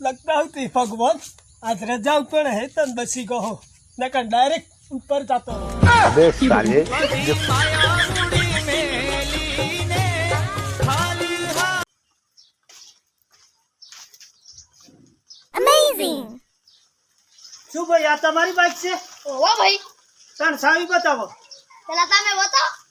લગતા ભગવાન. આજ રજા ઉપર હે બસી ગયો. નકર ડાયરેક્ટ ઉપર જતો શું ભાઈ આ તમારી બાઈક છે? ઓવા ભાઈ. તણ સાવી બતાવો. પેલા તમે બતાવો.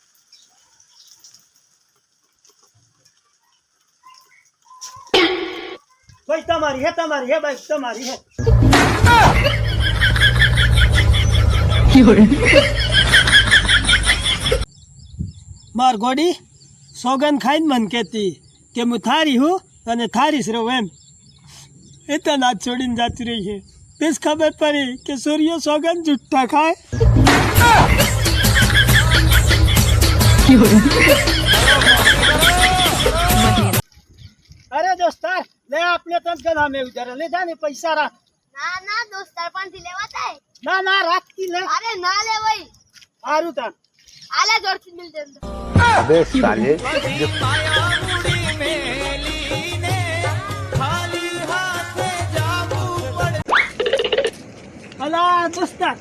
ભાઈ, તમારી હે તમારી હે ભાઈ તમારી હે. માર ગોડી, સોગન ખાઈને મન કહેતી કે હું થારી હું અને થારીશ રહું એમ. એ તો નાચ છોડીને જાતી રહી છે. બેસ ખબર પડી કે સૂર્ય સોગન જુઠ્ઠા ખાય. અરે દોસ્તાર લે આપણે તને કે નામે ઉધાર. લીધા ને પૈસા રાખ. ના ના દોસ્તાર પણ થી લેવા થાય ના ના રાખતી લે. અરે ના લે ભાઈ. હારું તાન આલે જોરથી મિલ દે અબે સાલે અલા દોસ્તાર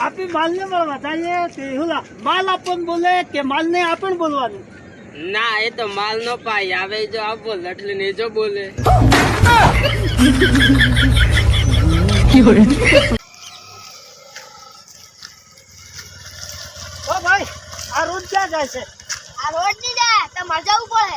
આપી માલને મળવા જઈએ તે હુલા. માલ આપણ બોલે કે માલને આપણ બોલવાનું? ના એ તો માલ નો પાઈ આવે જો આપો એટલે ને જો બોલે. ઓ ભાઈ આ રોડ ક્યાં જાય છે? આ રોડની જાય તમારે જવું પડે.